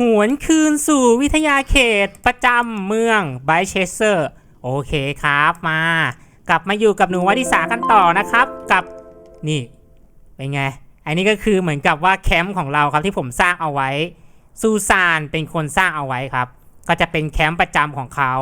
หวนคืนสู่วิทยาเขตประจำเมืองไบเชสเซอร์ โอเคครับมา กลับมาอยู่กับหนูวัดิสากันต่อนะครับ กับนี่เป็นไง อันนี้ก็คือเหมือนกับว่าแคมป์ของเราครับที่ผมสร้างเอาไว้ ซูซานเป็นคนสร้างเอาไว้ครับ ก็จะเป็นแคมป์ประจำของเขา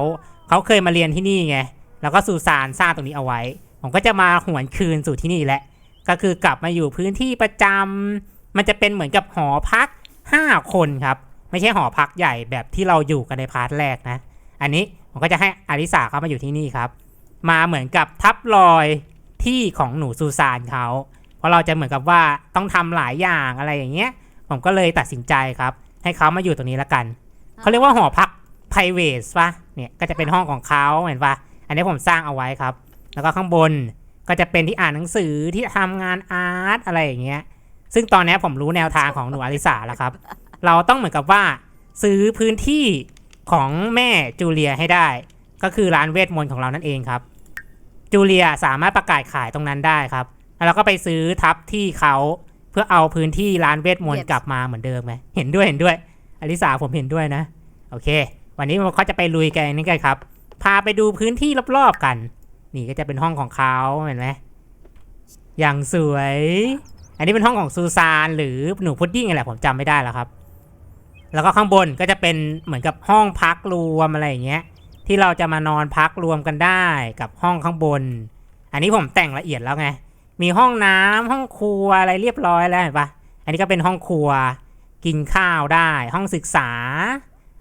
เขาเคยมาเรียนที่นี่ไง แล้วก็ซูซานสร้างตรงนี้เอาไว้ ผมก็จะมาหวนคืนสู่ที่นี่แหละ ก็คือกลับมาอยู่พื้นที่ประจำมันจะเป็นเหมือนกับหอพัก 5 คนครับ ไม่ใช่หอพักใหญ่แบบที่เราอยู่กันในพาร์ทแรกนะ อันนี้ผมก็จะให้อาริสาเขามาอยู่ที่นี่ครับ มาเหมือนกับทับรอยที่ของหนูซูซานเขา เพราะเราจะเหมือนกับว่าต้องทำหลายอย่างอะไรอย่างเงี้ย ผมก็เลยตัดสินใจครับ ให้เขามาอยู่ตรงนี้ละกัน เขาเรียกว่าหอพัก p r i v a t ปะเนี่ยก็จะเป็นห้องของเขาเห็นปะอันนี้ผมสร้างเอาไว้ครับ แล้วก็ข้างบนก็จะเป็นที่อ่านหนังสือที่ทำงานอาร์ตอะไรอย่างเงี้ย ซึ่งตอนนี้ผมรู้แนวทางของหนูอลิสาแล้วครับ เราต้องเหมือนกับว่า ซื้อพื้นที่ของแม่จูเลียให้ได้ ก็คือร้านเวทมนต์ของเรานั่นเองครับ จูเลียสามารถประกาศขายตรงนั้นได้ครับ แล้วเราก็ไปซื้อทับที่เขาเพื่อเอาพื้นที่ร้านเวทมนต์ Yes กลับมาเหมือนเดิมไหมเห็นด้วยเห็นด้วยอลิสาผมเห็นด้วยนะ โอเค วันนี้เขาจะไปลุยกันนี่กันครับ พาไปดูพื้นที่รอบๆกัน นี่ก็จะเป็นห้องของเขาเห็นไหมอย่างสวย อันนี้เป็นห้องของซูซานหรือหนูพุดดิ้งอะไรผมจำไม่ได้แล้วครับ แล้วก็ข้างบนก็จะเป็นเหมือนกับห้องพักรวมอะไรอย่างเงี้ย ที่เราจะมานอนพักรวมกันได้กับห้องข้างบน อันนี้ผมแต่งละเอียดแล้วไง มีห้องน้ำห้องครัวอะไรเรียบร้อยแล้วเห็นปะอันนี้ก็เป็นห้องครัว กินข้าวได้ ห้องศึกษา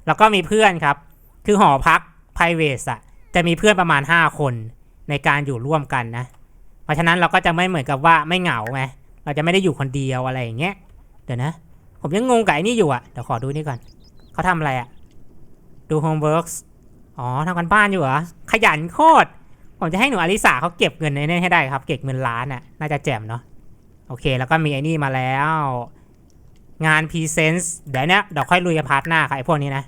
แล้วก็มีเพื่อนครับ คือหอพัก p r i v a t อะจะมีเพื่อนประมาณ 5 คนในการอยู่ร่วมกันนะ เพราะฉะนั้นเราก็จะไม่เหมือนกับว่าไม่เหงาไง เราจะไม่ได้อยู่คนเดียวอะไรอย่างเงี้ย เดี๋ยวนะ ผมยังงงกับไอ้นี่อยู่อะเดี๋ยวขอดูนี่ก่อน เขาทำอะไรอะดู homeworks อ๋อทำกันบ้านอยู่เหรอ ขยันโคตร ผมจะให้หนูอลิสาเขาเก็บเงินในนี้ให้ได้ครับ เก็บเงินล้านอะน่าจะแจ่มเนาะ โอเค แล้วก็มีไอ้นี่มาแล้ว งานพรีเซนต์เดี๋ยวนี้เดี๋ยวค่อยลุยพาร์ทหน้าค่ะไอ้พวกนี้นะ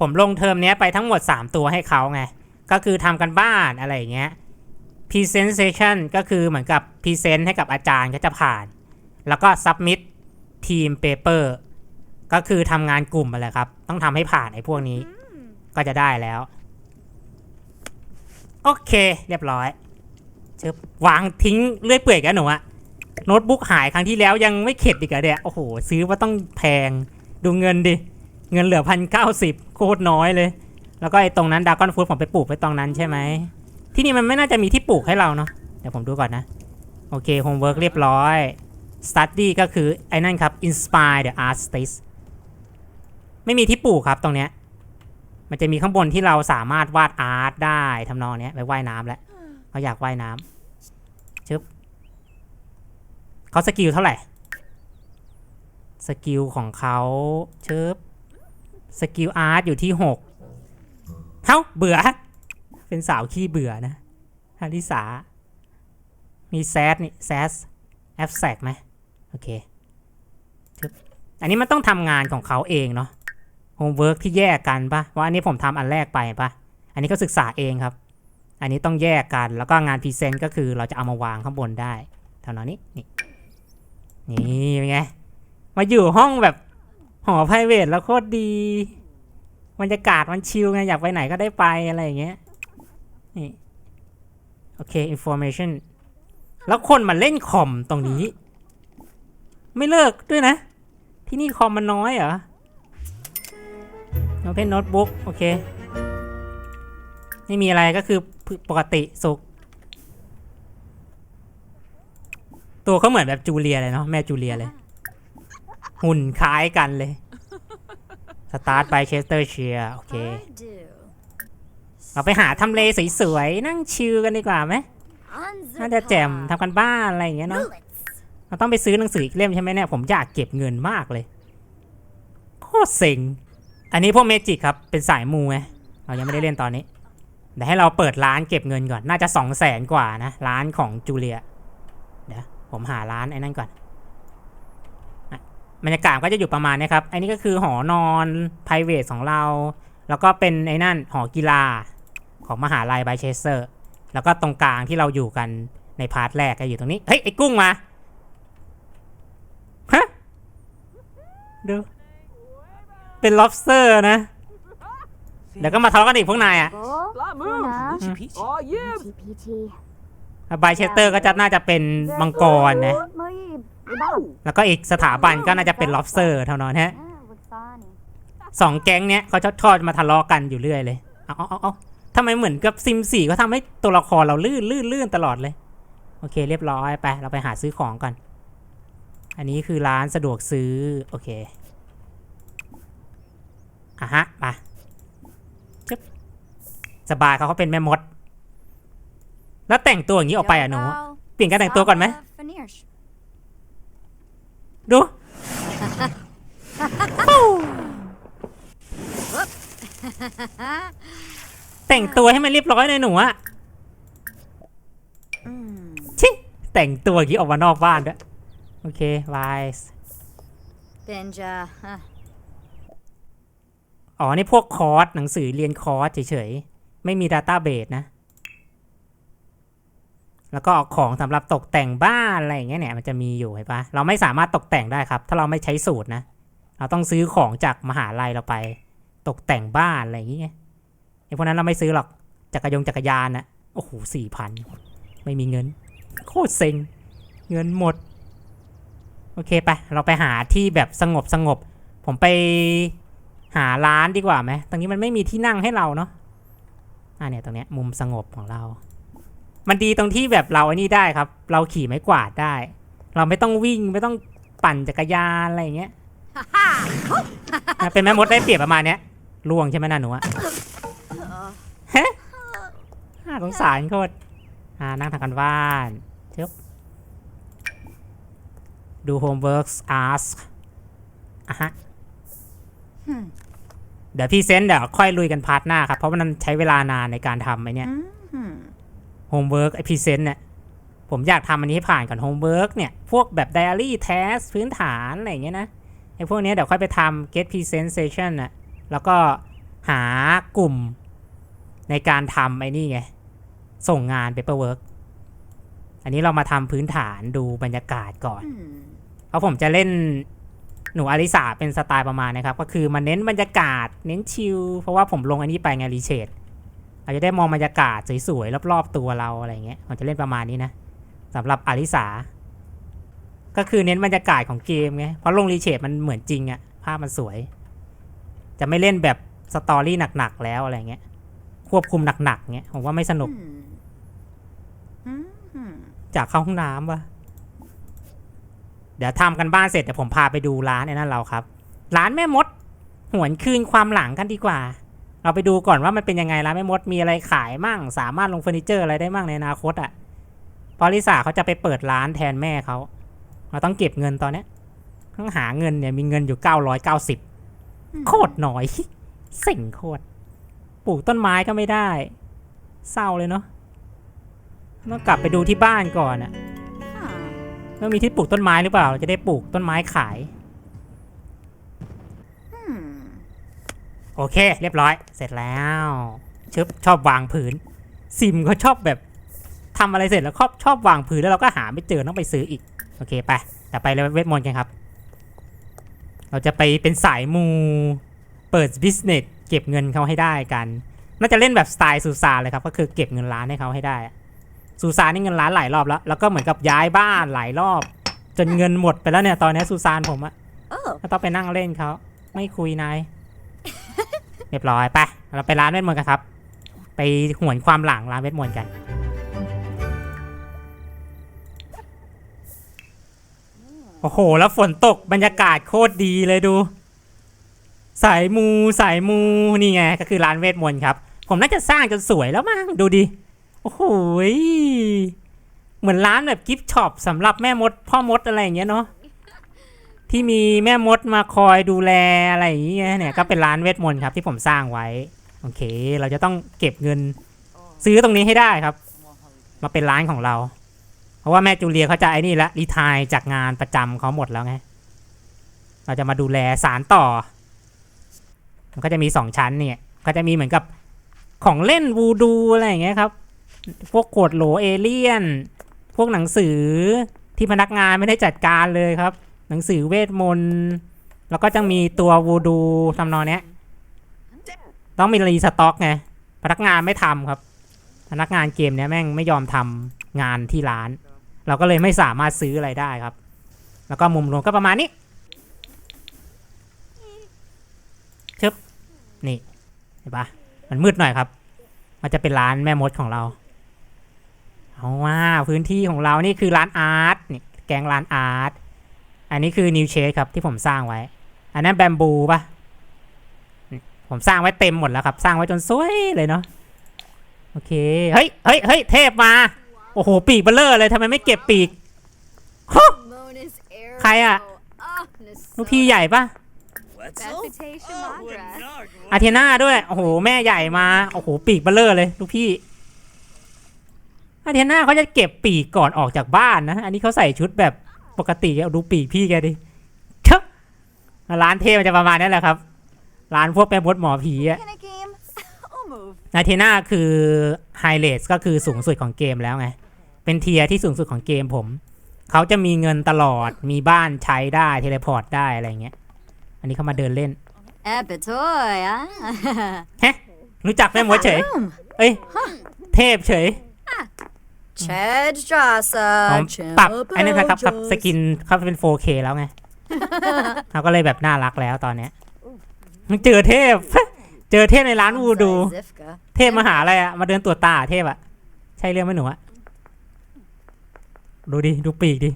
ผมลงเทอมนี้ไปทั้งหมด 3 ตัวให้เขาไง ก็คือทำกันบ้านอะไรอย่างเงี้ย presentation ก็คือเหมือนกับ present ให้กับอาจารย์ก็จะผ่าน แล้วก็ submit team paper ก็คือทำงานกลุ่มอะไรครับ ต้องทำให้ผ่านไอ้พวกนี้ ก็จะได้แล้ว โอเค เรียบร้อยเชิบวางทิ้งเลื่อยเปื่อยกันหนูอะโน้ตบุ๊กหายครั้งที่แล้วยังไม่เข็ดอีกเหรอเนี่ยโอ้โห ซื้อว่าต้องแพง ดูเงินดิ เงินเหลือพันเก้าสิบโคตรน้อยเลย แล้วก็ไอ้ตรงนั้นดากอนฟูดผมไปปลูกไว้ตรงนั้นใช่ไหม ที่นี่มันไม่น่าจะมีที่ปลูกให้เราเนาะเดี๋ยวผมดูก่อนนะ โอเคโฮมเวิร์กเรียบร้อย study ก็คือ ไอ้นั่นครับ inspire the artist ไม่มีที่ปลูกครับตรงเนี้ย มันจะมีข้างบนที่เราสามารถวาดอาร์ตได้ทำนองเนี้ยไปว่ายน้ำแล้วเขาอยากว่ายน้ำชึบเขาสกิลเท่าไหร่ สกิลของเขาชึบสกิลอาร์ตอยู่ที่หกเฮ้าเบื่อ เป็นสาวขี้เบื่อนะฮาริสามีแซดนี่แซสแอฟแซกไหม โอเคอันนี้มันต้องทำงานของเขาเองเนาะโฮมเวิร์กที่แยกกันปะว่าอันนี้ผมทำอันแรกไปปะอันนี้ก็ศึกษาเองครับ อันนี้ต้องแยกกันแล้วก็งานพรีเซนต์ก็คือเราจะเอามาวางข้างบนได้เท่านั้นนี้นี่นี่เป็นไงมาอยู่ห้องแบบหอไพรเวทแล้วโคตรดีบรรยากาศมันชิลไงอยากไปไหนก็ได้ไปอะไรอย่างเงี้ยนี่โอเค information แล้วคนมาเล่นคอมตรงนี้ ไม่เลิกด้วยนะ ที่นี่คอมมันน้อยเหรอ Open Notebook โอเค ไม่มีอะไรก็คือปกติสุขตัวเขาเหมือนแบบจูเลียเลยเนาะแม่จูเลียเลย หุ่นคล้ายกันเลย สตาร์ทไปเชสเตอร์เชียโอเค เราไปหาทำเลสวยๆ นั่งชิลกันดีกว่าไหมน่าจะแจ่มทำกันบ้านอะไรอย่างเงี้ยเนาะ เราต้องไปซื้อหนังสืออีกเล่มใช่ไหมเนี่ยผมอยากเก็บเงินมากเลยโคตรเซ็งอันนี้พวกเมจิกครับเป็นสายมูไงเรายังไม่ได้เล่นตอนนี้เดี๋ยวให้เราเปิดร้านเก็บเงินก่อนน่าจะสองแสนกว่านะร้านของจูเลียเดี๋ยวผมหาร้านไอ้นั่นก่อนบรรยากาศก็จะอยู่ประมาณนี้ครับอันนี้ก็คือหอนอน p r i v a t ของเรา แล้วก็เป็นไอ้นั่นหอกีฬาของมหาลัยไบเชสเซอร์ แล้วก็ตรงกลางที่เราอยู่กันในพาร์ทแรกก็อยู่ตรงนี้ เฮ้ยไอ้กุ้งมา ฮะดู เป็น lobster นะ เดี๋ยวก็มาทะเลาะกันอีกพวกนายอะโอ้ Flat ดู moon. นะ Peachy peachy. Oh yeah. พีพีทีบายเชสเตอร์ก็จะน่าจะเป็นมังกรนะเมื่อยี่บ้าแล้วก็อีกสถาบันก็น่าจะเป็น lobster เท่านั้นฮะอ่าบุษรานี่สองแก๊งเนี้ยเขาชอบชอบมาทะเลาะกันอยู่เรื่อยเลย เอาเอาเอาเอาทำไมเหมือนกับซิมสี่เขาทำให้ตัวละครเราลื่นลื่นลื่นตลอดเลย โอเคเรียบร้อยไป เราไปหาซื้อของก่อน อันนี้คือร้านสะดวกซื้อ โอเคอะฮะ มาจึ๊บสบายเขาเขาเป็นแม่มด แล้วแต่งตัวอย่างนี้ออกไปอะหนู เปลี่ยนการแต่งตัวก่อนไหม ดู แต่งตัวให้มันเรียบร้อยเลยหนูอะชิแต่งตัวอย่างนี้ออกมานอกบ้านด้วยโอ เคไวส์เป็นจะฮะอ๋อ นี่พวกคอร์ส หนังสือเรียนคอร์สเฉยๆ ไม่มีดัตต้าเบสนะ แล้วก็ของสำหรับตกแต่งบ้านอะไรอย่างเงี้ยเนี่ย มันจะมีอยู่เห็นปะเราไม่สามารถตกแต่งได้ครับ ถ้าเราไม่ใช้สูตรนะ เราต้องซื้อของจากมหาลัยเราไป ตกแต่งบ้านอะไรอย่างเงี้ยไอ้พวกนั้นเราไม่ซื้อหรอก จักรยงจักรยานนะโอ้โหสี่พัน ไม่มีเงิน โคตรเซ็ง เงินหมด โอเคไป เราไปหาที่แบบสงบสงบ ผมไปหาร้านดีกว่าไหมตรงนี้มันไม่มีที่นั่งให้เราเนาะอ่าเนี่ยตรงเนี้ยมุมสงบของเรา มันดีตรงที่แบบเราไอ้นี่ได้ครับ เราขี่ไม้กวาดได้ เราไม่ต้องวิ่งไม่ต้องปั่นจักรยานอะไรอย่างเงี้ยอะเป็นแม่มดได้เปรียบประมาณเนี้ยล่วงใช่ไหมน่ะหนูอะเฮ้น่าสงสารโคตรอ่านั่งทำกันบ้านเชิบ ดู homeworks ask อะฮะเดี๋ยวพี่เซนต์เดี๋ยวค่อยลุยกันพาร์ทหน้าครับ เพราะว่ามันใช้เวลานานในการทำไอ้เนี่ยโฮมเวิร์กไอพรีเซนต์เนี่ยผมอยากทำอันนี้ให้ผ่านก่อนโฮมเวิร์กเนี่ย พวกแบบไดอารี่เทสพื้นฐานอะไรอย่างเงี้ยนะไอพวกเนี้ยเดี๋ยวค่อยไปทำ get presentation น่ะแล้วก็หากลุ่มในการทำไอ้นี่ไง ส่งงาน paperwork อันนี้เรามาทำพื้นฐานดูบรรยากาศก่อน เพราะผมจะเล่นหนูอาริสาเป็นสไตล์ประมาณนะครับ ก็คือมันเน้นบรรยากาศเน้นชิลเพราะว่าผมลงอันนี้ไปไงรีเชดเราจะได้มองบรรยากาศสวยๆรอบๆตัวเราอะไรเงี้ยผมจะเล่นประมาณนี้นะสำหรับอาริสาก็คือเน้นบรรยากาศของเกมไงเพราะลงรีเชดมันเหมือนจริงอะภาพมันสวย จะไม่เล่นแบบสตอรี่หนักๆแล้วอะไรเงี้ยควบคุมหนักๆเงี้ยผมว่าไม่สนุก จากเข้าห้องน้ำวะเดี๋ยวทำกันบ้านเสร็จเดี๋ยวผมพาไปดูร้านไอ้นั่นเราครับ ร้านแม่มด หวนคืนความหลังกันดีกว่า เราไปดูก่อนว่ามันเป็นยังไงร้านแม่มดมีอะไรขายมั่ง สามารถลงเฟอร์นิเจอร์อะไรได้มั่งในอนาคตอะ่ะพอลิสาเขาจะไปเปิดร้านแทนแม่เขาเราต้องเก็บเงินตอนเนี้ยต้องหาเงินเนี่ยมีเงินอยู่เก้าร้อยเก้าสิบโคตรน้อยสิ่งโคตรปลูกต้นไม้ก็ไม่ได้ เศร้าเลยเนาะ ต้องกลับไปดูที่บ้านก่อนอะว่ามีที่ปลูกต้นไม้หรือเปล่าเราจะได้ปลูกต้นไม้ขาย โอเค เรียบร้อย เสร็จแล้วชึบชอบวางผืน ซิมเขาชอบแบบทำอะไรเสร็จแล้วชอบชอบวางผืนแล้วเราก็หาไม่เจอต้องไปซื้ออีก โอเคไปแต่ไปเลยเวทมนต์กันครับ เราจะไปเป็นสายมูเปิดบิสเนสเก็บเงินเขาให้ได้กัน น่าจะเล่นแบบสไตล์ซูซาเลยครับ ก็คือเก็บเงินล้านให้เขาให้ได้อะ ซูซานนี่เงินล้านหลายรอบแล้ว แล้วก็เหมือนกับย้ายบ้านหลายรอบ จนเงินหมดไปแล้วเนี่ย ตอนนี้ซูซานผมอะโอ้ก็ต้องไปนั่งเล่นเขาไม่คุยนาย เรียบร้อยไป เราไปร้านเวทมนต์กันครับ ไปหวนความหลังร้านเวทมนต์กัน โอ้โห แล้วฝนตกบรรยากาศโคตรดีเลยดู สายมูสายมูนี่ไง ก็คือร้านเวทมนต์ครับ ผมน่าจะสร้างจนสวยแล้วมั้งดูดิโอ้โหเหมือนร้านแบบกิฟช็อปสำหรับแม่มด พ่อมดอะไรอย่างเงี้ยเนาะที่มีแม่มดมาคอยดูแลอะไรอย่างเงี้ยเนี่ยก็เป็นร้านเวทมนต์ครับที่ผมสร้างไว้ โอเค เราจะต้องเก็บเงิน ซื้อตรงนี้ให้ได้ครับ มาเป็นร้านของเรา เพราะว่าแม่จูเลียเขาจะไอ้นี่ละรีทายจากงานประจำเขาหมดแล้วไงเราจะมาดูแลสารต่อ มันก็จะมีสองชั้นเนี่ยก็จะมีเหมือนกับของเล่นวูดูอะไรอย่างเงี้ยครับ พวกกดโหลเอเลี่ยน พวกหนังสือที่พนักงานไม่ได้จัดการเลยครับ หนังสือเวทมนต์แล้วก็จะมีตัววูดูทำนองเนี้ยต้องมีรีสต็อกไงพนักงานไม่ทำครับ พนักงานเกมเนี้ยแม่งไม่ยอมทำงานที่ร้าน เราก็เลยไม่สามารถซื้ออะไรได้ครับ แล้วก็มุมรวมก็ประมาณนี้ชึบนี่เห็นปะมันมืดหน่อยครับ มันจะเป็นร้านแม่มดของเรา เอาว่าพื้นที่ของเรานี่คือร้านอาร์ตนี่แกงร้านอาร์ตอันนี้คือนิวเชสครับที่ผมสร้างไว้ อันนั้นแบมบูปะนี่ผมสร้างไว้เต็มหมดแล้วครับ สร้างไว้จนสวยเลยเนาะโอเคเฮ้ยเฮ้ยเฮ้ยเทพมา โอ้โห ปีกเบลเลอร์เลยทำไมไม่เก็บปีกฮะ Mona's arrow. Kaya. Ah, ลูกพี่ใหญ่ปะ Reputation Madra. อาเทน่าด้วย โอ้โห แม่ใหญ่มา โอ้โห ปีกเบลเลอร์เลย ลูกพี่ อาเทน่าเขาจะเก็บปีกก่อนออกจากบ้านนะ อันนี้เขาใส่ชุดแบบปกติเอาดูปีกพี่แกดิเชอะร้านเทพมันจะประมาณนั้นแหละครับ ร้านพวกแม่มดหมอผีอะ In a game. I'll move. อาเทน่าคือไฮเลสก็คือสูงสุดของเกมแล้วไง เป็นเทียร์ที่สูงสุดของเกมผม เขาจะมีเงินตลอด มีบ้านใช้ได้ เทเลพอร์ตได้อะไรเงี้ย อันนี้เขามาเดินเล่น Epitoy, ah. ฮะรู้จักแม่มดเฉย Boom. เอ้ย เทพเฉย Chad Jasa. ผมปรับไอ้นี่นะครับครับสกินเขาเป็น 4K แล้วไงเขาก็เลยแบบน่ารักแล้วตอนเนี้ยเจอเทพ เจอเทพในร้านวูดู Zivka. เทพมาหาอะไรอะมาเดินตัวจตาเทพอะใช่เรื่องไหมหนูอะดูดิ ดูปีกดิ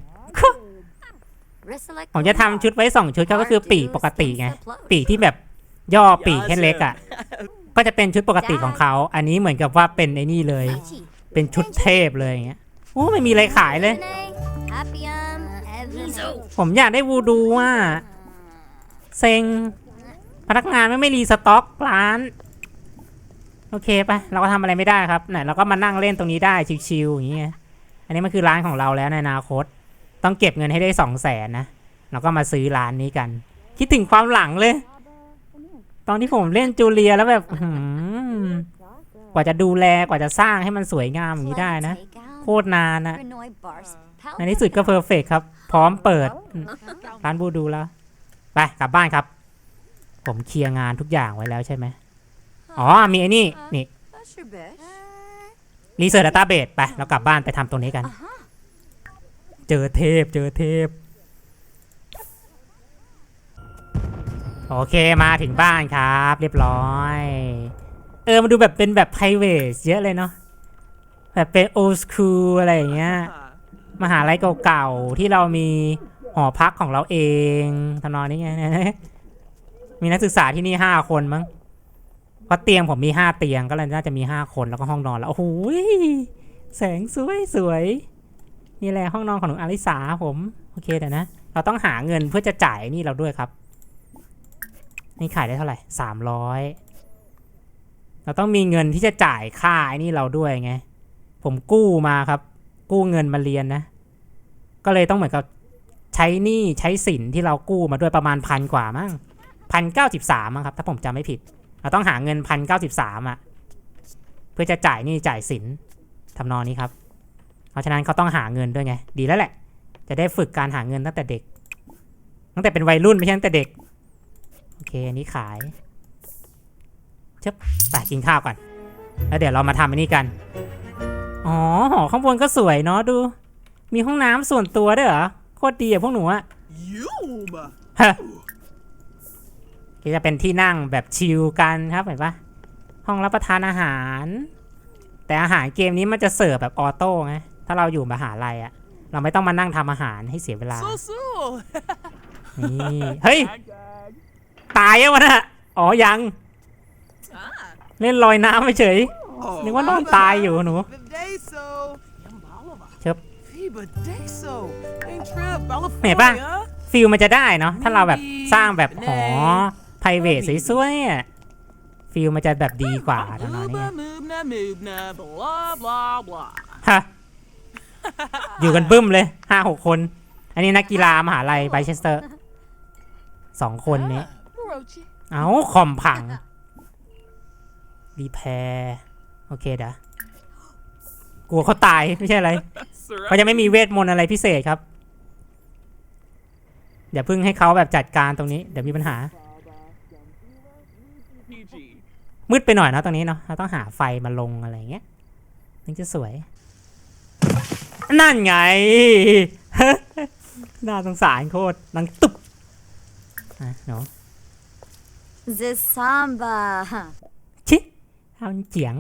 Risalek ผมจะทำชุดไว้สองชุดก็คือปีกปกติไง ปีกที่แบบย่อปีกให้เล็กอะก็จะเป็นชุดปกติของเขา อันนี้เหมือนกับว่าเป็นไอ้นี่เลย เป็นชุดเทพเลยอย่างเงี้ยโอ้ไม่มีอะไรขายเลย ผมอยากได้วูดูว่าเซ็งพนักงานไม่ไม่รีสต็อกร้าน โอเคไปเราก็ทำอะไรไม่ได้ครับเนี่ยเราก็มานั่งเล่นตรงนี้ได้ชิวๆอย่างเงี้ยอันนี้มันคือร้านของเราแล้วในอนาคต ต้องเก็บเงินให้ได้สองแสนนะเราก็มาซื้อร้านนี้กัน คิดถึงความหลังเลย ตอนที่ผมเล่นจูเลียแล้วแบบหือ กว่าจะดูแลกว่าจะสร้างให้มันสวยงามอย่างนี้ได้นะ โคตรนานนะ Renoy Bars. ในที่สุดก็เพอร์เฟกครับ พร้อมเปิด ร้านบูดูแล้ว ไปกลับบ้านครับ ผมเคลียร์งานทุกอย่างไว้แล้วใช่ไหมอ๋อ มีไอ้นี่ นี่ That's your bitch. รีเสิร์ชดัตต้าเบสไป เรากลับบ้านไปทำตรงนี้กัน เจอเทพ เจอเทพ โอเคมาถึงบ้านครับ เรียบร้อย เออมาดูแบบเป็นแบบ p r i v a t เยอะเลยเนาะแบบเป็น old school อะไรอย่างเงี้ยมหาลัยเก่าๆที่เรามีหอพักของเราเองทำนองนี้ไงมีนักศึกษาที่นี่ห้าคนมั้งเพราะเตียงผมมีห้าเตียงก็เลยน่าจะมีห้าคนแล้วก็ห้องนอนแล้วโอ้โหแสงสวยสวยนี่แหละห้องนอนของหนูอลิสาผมโอเคเดี๋ยวนะเราต้องหาเงินเพื่อจะจ่ายนี่เราด้วยครับ นี่ขายได้เท่าไหร่สามร้อย เราต้องมีเงินที่จะจ่ายค่าไอ้นี่เราด้วยไง ผมกู้มาครับ กู้เงินมาเรียนนะ ก็เลยต้องเหมือนกับใช้หนี้ใช้สินที่เรากู้มาด้วยประมาณพันกว่ามั้งพันเก้าสิบสามครับ ถ้าผมจำไม่ผิด เราต้องหาเงินพันเก้าสิบสามอะ เพื่อจะจ่ายหนี้จ่ายสินทำนองนี้ครับ เพราะฉะนั้นเขาต้องหาเงินด้วยไง ดีแล้วแหละ จะได้ฝึกการหาเงินตั้งแต่เด็ก ตั้งแต่เป็นวัยรุ่นไม่ใช่ตั้งแต่เด็ก โอเค อันนี้ขาย ชบไปกินข้าวก่อน แล้วเดี๋ยวเรามาทำอันนี้กัน อ๋อหอข้างบนก็สวยเนาะดู มีห้องน้ำส่วนตัวด้วยเหรอ โคตรดีอะพวกหนูอะ Yum! ฮะก็จะเป็นที่นั่งแบบชิลกันครับเห็นปะห้องรับประทานอาหาร แต่อาหารเกมนี้มันจะเสิร์ฟแบบออโต้ไง ถ้าเราอยู่มหาลัยอะเราไม่ต้องมานั่งทำอาหารให้เสียเวลา So so! นี่ เฮ้ย ตายยังวะน่ะอ๋อยัง เล่นลอยน้ำไปเฉย Oh, นึกว่านอนตายอยู่หนู Bedeso! Chớp. Bedeso! Ain't trip, Mẹ ba. California! ฟิลมันจะได้เนาะถ้าเราแบบสร้างแบบหอ p r i v a t สวยๆอะฟิลมันจะแบบดีกว่าตอนนั้นเนี่ย Mooba, moobna, moobna, blah, blah, blah. ฮะอยู่กันบึ้มเลยห้าหกคน อันนี้นักกีฬามหาลัยไบเชสเตอร์สองคนนี้ Morochi. เอาคอมพัง รีแพร์โอเคเด้อกลัวเขาตายไม่ใช่อะไรเขาจะไม่มีเวทมนต์อะไรพิเศษครับอย่าเพิ่งให้เขาแบบจัดการตรงนี้เดี๋ยวมีปัญหา PG. มืดไปหน่อยนะตรงนี้เนาะเราต้องหาไฟมาลงอะไรเงี้ยถึงจะสวย นั่นไงน่าสงสารโคตรนังตุบอะเนาะ The samba. ชิทำเจียง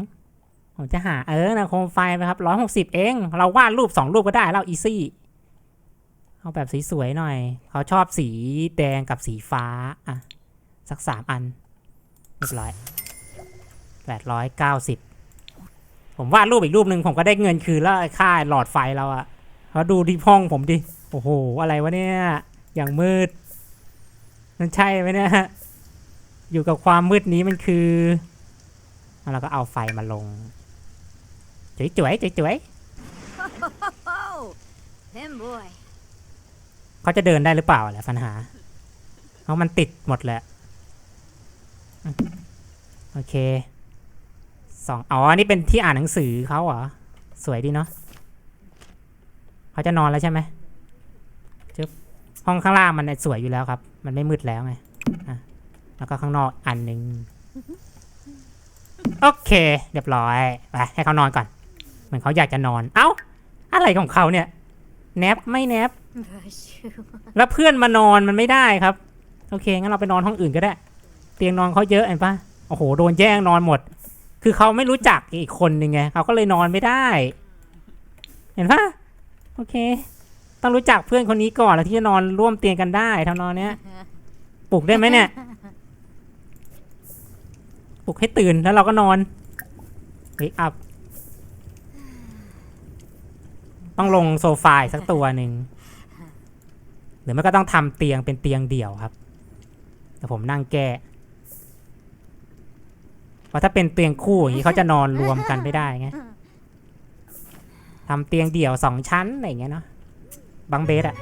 ผมจะหาเออนะโคมไฟไปครับร้อยหกสิบเอง เราวาดรูปสองรูปก็ได้แล้วอีซี่ เอาแบบสวยๆหน่อย เขาชอบสีแดงกับสีฟ้า อะ สักสามอันเรียบร้อยแปดร้อยเก้าสิบผมวาดรูปอีกรูปหนึ่งผมก็ได้เงินคืนแล้วค่าหลอดไฟเราอะแล้วดูที่ห้องผมดิ โอ้โห อะไรวะเนี่ย อย่างมืด มันใช่ไหมเนี่ยอยู่กับความมืดนี้มันคือ แล้วเราก็เอาไฟมาลงจุ๋ยจุ๋ยจุ๋ยจุ๋ย Oh, him boy. เขาจะเดินได้หรือเปล่าแหละปัญหาเพราะมันติดหมดแหละอืมโอเคสองอ๋ออันนี่เป็นที่อ่านหนังสือเขาเหรอ สวยดีเนาะเขาจะนอนแล้วใช่ไหมจึ๊บห้องข้างล่างมันสวยอยู่แล้วครับ มันไม่มืดแล้วไงอะแล้วก็ข้างนอกอันหนึ่ง โอเค เรียบร้อย ไปให้เขานอนก่อน เหมือนเขาอยากจะนอน เอ้า อะไรของเขาเนี่ย แนบไม่แนบ แล้วเพื่อนมานอนมันไม่ได้ครับ โอเค งั้นเราไปนอนห้องอื่นก็ได้ เตียงนอนเขาเยอะเห็นปะโอ้โห โดนแย่งนอนหมด คือเขาไม่รู้จักอีกคนหนึ่งไงเขาก็เลยนอนไม่ได้ เห็นปะโอเค ต้องรู้จักเพื่อนคนนี้ก่อนแล้วที่จะนอนร่วมเตียงกันได้ทำนอนเนี้ย ปลุกได้ไหมเนี่ย ปลุกให้ตื่นแล้วเราก็นอนเฮ้ยอัพต้องลงโซฟาอีกสักตัวหนึ่งหรือไม่ก็ต้องทำเตียงเป็นเตียงเดี่ยวครับแต่ผมนั่งแก้เพราะถ้าเป็นเตียงคู่อย่างนี้เขาจะนอนรวมกันไม่ได้ไงทำเตียงเดี่ยวสองชั้นอะไรอย่างเงี้ยเนาะบังเบสอะ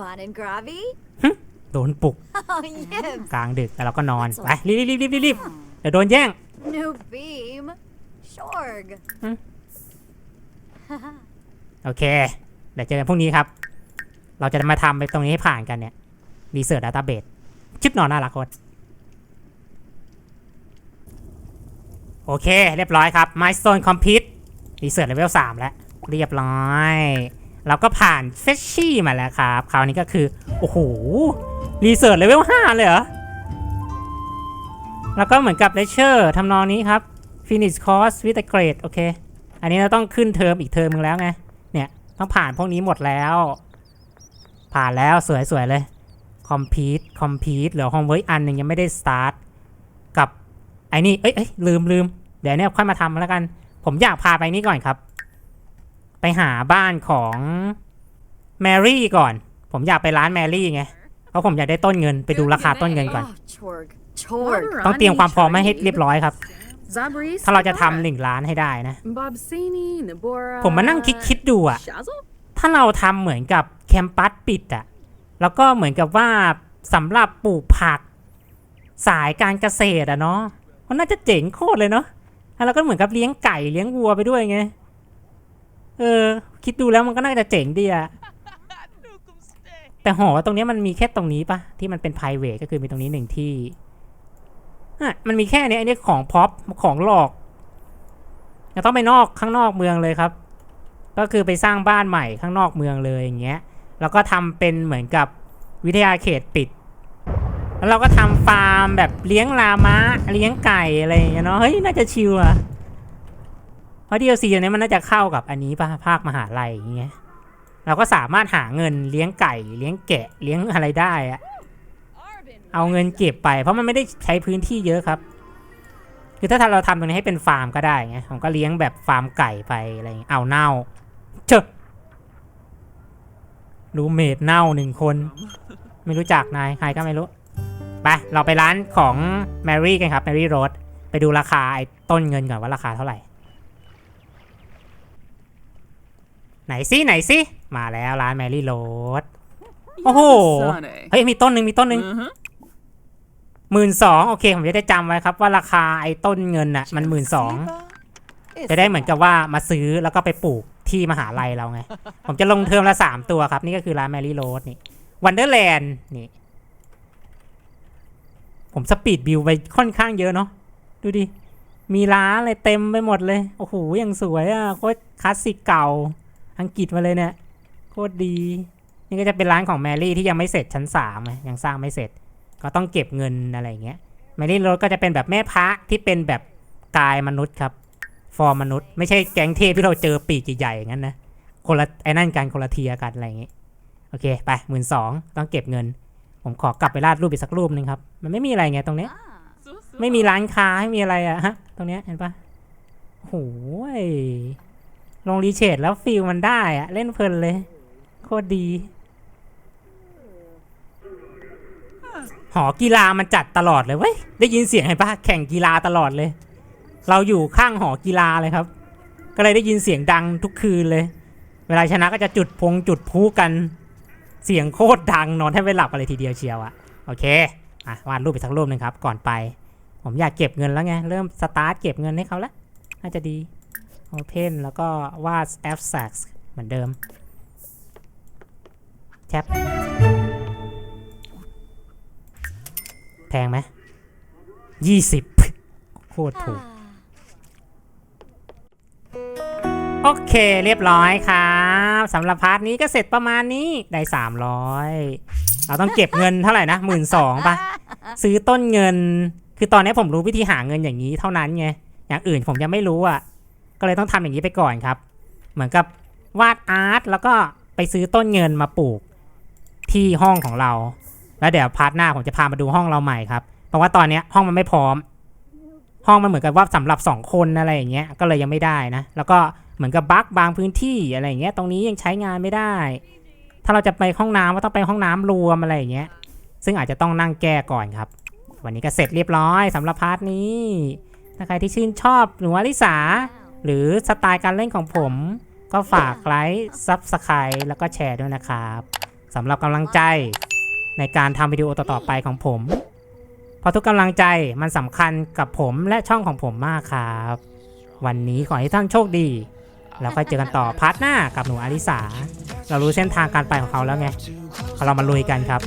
Bon and Gravy? โดนปลุก Oh, yes. กลางดึกแล้วเราก็นอน ไปรีบรีบรีบรีบรีบเดี๋ยวโดนแย่ง New beam. Shorg. โอเค เดี๋ยวเจอกันพรุ่งนี้ครับ เราจะมาทำไปตรงนี้ให้ผ่านกันเนี่ย รีเสิร์ชดัตต้าเบสชิปนอนน่ารักโคตรโอเค เรียบร้อยครับ Milestone Complete รีเสิร์ชเลเวล3แล้ว เรียบร้อย เราก็ผ่านเฟชชี่มาแล้วครับคราวนี้ก็คือ โอ้โห รีเสิร์ชเลเวล5เลยเหรอ แล้วก็เหมือนกับเลเชอร์ทำนองนี้ครับ Finish Course with a grade โอเค อันนี้เราต้องขึ้นเทอมอีกเทอมนึงแล้วไง เนี่ย ต้องผ่านพวกนี้หมดแล้ว ผ่านแล้วสวยๆเลย complete complete เหลือ homework อันหนึ่งยังไม่ได้ start กับไอ้นี่ เอ้ยเอ้ยลืมลืมเดี๋ยวเนี่ยค่อยมาทำแล้วกัน ผมอยากพาไปนี่ก่อนครับ ไปหาบ้านของแมรี่ก่อน ผมอยากไปร้านแมรี่ไง เพราะผมอยากได้ต้นเงินไปดูราคาต้นเงินก่อน Oh, Chorg. Chorg. ต้องเตรียมความพร้อมให้ให้เรียบร้อยครับ Zabris. ถ้าเราจะทำหนึ่งล้านให้ได้นะ Bobsini, Nabora. ผมมานั่งคิดคิดดูอะ Shazzle? ถ้าเราทำเหมือนกับแคมปัสปิดอะแล้วก็เหมือนกับว่าสำหรับปลูกผัก สายการเกษตรอะเนาะมันน่าจะเจ๋งโคตรเลยเนาะแล้วก็เหมือนกับเลี้ยงไก่เลี้ยงวัวไปด้วยไง เออ คิดดูแล้วมันก็น่าจะเจ๋งดีอะแต่หอตรงนี้มันมีแค่ตรงนี้ปะที่มันเป็น p r i v a t ก็คือมีตรงนี้หนึ่งที่อะมันมีแค่เนี้ยอันนี้ของพ็อปของหลอกจะต้องไปนอกข้างนอกเมืองเลยครับ ก็คือไปสร้างบ้านใหม่ข้างนอกเมืองเลยอย่างเงี้ยแล้วก็ทำเป็นเหมือนกับวิทยาเขตปิด แล้วเราก็ทำฟาร์มแบบเลี้ยงลามะเลี้ยงไก่อะไรอย่างเงี้ยเนาะเฮ้ยน่าจะชิลอะ เพราะ DLC อันนี้มันน่าจะเข้ากับอันนี้ป่ะภาคมหาลัยอย่างเงี้ยเราก็สามารถหาเงินเลี้ยงไก่เลี้ยงแกะเลี้ยงอะไรได้อะเอาเงินเก็บไปเพราะมันไม่ได้ใช้พื้นที่เยอะครับ คือถ้าเราทำตรงนี้ให้เป็นฟาร์มก็ได้ไงผมก็เลี้ยงแบบฟาร์มไก่ไปอะไรอย่างเงี้ยเอาเน่าเจอรูเมดเน่าหนึ่งคน ไม่รู้จักนายใครก็ไม่รู้ไปเราไปร้านของแมรี่กันครับแมรี่โรดไปดูราคาไอ้ต้นเงินก่อนว่าราคาเท่าไหร่ ไหนซิไหนซิมาแล้วร้านแมรี่โรด Oh. Sonny. เฮ้ยมีต้นหนึ่งมีต้นหนึ่ง Uh-huh. หมื่นสองโอเค ผมจะได้จำไว้ครับว่าราคาไอ้ต้นเงินน่ะมันหมื่นสองจะได้เหมือนกับว่ามาซื้อแล้วก็ไปปลูกที่มหาลัยเราไง ผมจะลงเทอมละสามตัวครับ นี่ก็คือร้านแมรี่โรสนี่วันเดอร์แลนด์นี่ ผมสปีดบิวไปค่อนข้างเยอะเนาะดูดิ มีร้านอะไรเต็มไปหมดเลย โอ้โหอย่างสวยอะโคตรคลาสสิกเก่า อังกฤษมาเลยเนี่ยโคตรดี นี่ก็จะเป็นร้านของแมรี่ที่ยังไม่เสร็จชั้นสามยังสร้างไม่เสร็จ ก็ต้องเก็บเงินอะไรเงี้ยแมรี่รสก็จะเป็นแบบแม่พระที่เป็นแบบกายมนุษย์ครับ ฟอร์มมนุษย์ ไม่ใช่แก๊งเทพที่เราเจอปีกใหญ่ๆอย่างนั้นนะคนละไอ้นั่นกันคนละเทียกันอะไรอย่างงี้โอเคไปหมื่นสองต้องเก็บเงิน ผมขอกลับไปลาดรูปอีกสักรูปหนึ่งครับ มันไม่มีอะไรไงตรงเนี้ยไม่มีร้านค้าไม่มีอะไรอะฮะ ตรงเนี้ยเห็นปะโอ้ย ลงรีเชดแล้วฟิลมันได้อะเล่นเพลินเลย โคตรดี หอกีฬามันจัดตลอดเลยเว้ย ได้ยินเสียงเห็นปะแข่งกีฬาตลอดเลย เราอยู่ข้างหอกีฬาเลยครับ ก็เลยได้ยินเสียงดังทุกคืนเลย เวลาชนะก็จะจุดพงจุดพลุกัน เสียงโคตรดังนอนแทบไม่หลับอะไรทีเดียวเชียวอะโอเคอะวาดรูปอีกสักรูปหนึ่งครับ ก่อนไป ผมอยากเก็บเงินแล้วไง เริ่มสตาร์ทเก็บเงินให้เขาแล้วน่าจะดี Open แล้วก็วาด abstract เหมือนเดิมแท็บแพงไหมยี่สิบโคตรถูก โอเคเรียบร้อยครับสำหรับพาร์ทนี้ก็เสร็จประมาณนี้ได้300เราต้องเก็บเงินเท่าไหร่นะหมื่นสองปะซื้อต้นเงิน คือตอนนี้ผมรู้วิธีหาเงินอย่างนี้เท่านั้นไง อย่างอื่นผมยังไม่รู้อะ ก็เลยต้องทำอย่างนี้ไปก่อนครับ เหมือนกับวาดอาร์ตแล้วก็ไปซื้อต้นเงินมาปลูกที่ห้องของเรา แล้วเดี๋ยวพาร์ทหน้าผมจะพามาดูห้องเราใหม่ครับ เพราะว่าตอนเนี้ยห้องมันไม่พร้อม ห้องมันเหมือนกับว่าสำหรับสองคนอะไรอย่างเงี้ย ก็เลยยังไม่ได้นะ แล้วก็เหมือนกับบั๊กบางพื้นที่อะไรอย่างเงี้ย ตรงนี้ยังใช้งานไม่ได้ ถ้าเราจะไปห้องน้ำก็ต้องไปห้องน้ำรวมอะไรอย่างเงี้ย ซึ่งอาจจะต้องนั่งแก้ก่อนครับ วันนี้ก็เสร็จเรียบร้อยสำหรับพาร์ทนี้ ถ้าใครที่ชื่นชอบหนูอลิสา หรือสไตล์การเล่นของผม ก็ฝากไลค์ซับสไครต์แล้วก็แชร์ด้วยนะครับสำหรับกำลังใจในการทำวิดีโอต่อๆไปของผม เพราะทุกกำลังใจมันสำคัญกับผมและช่องของผมมากครับ วันนี้ขอให้ท่านโชคดี แล้วก็เจอกันต่อพาร์ทหน้ากับหนูอลิสา เรารู้เส้นทางการไปของเขาแล้วไงเรามาลุยกันครับ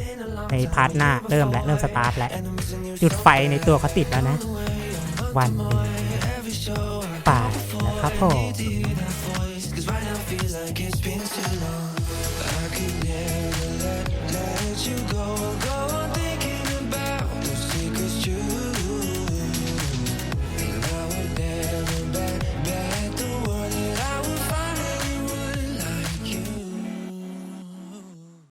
ในพาร์ทหน้าเริ่มและเริ่มสตาร์ทแล้วจุดไฟในตัวเขาติดแล้วนะ วันนี้ไปแ哦。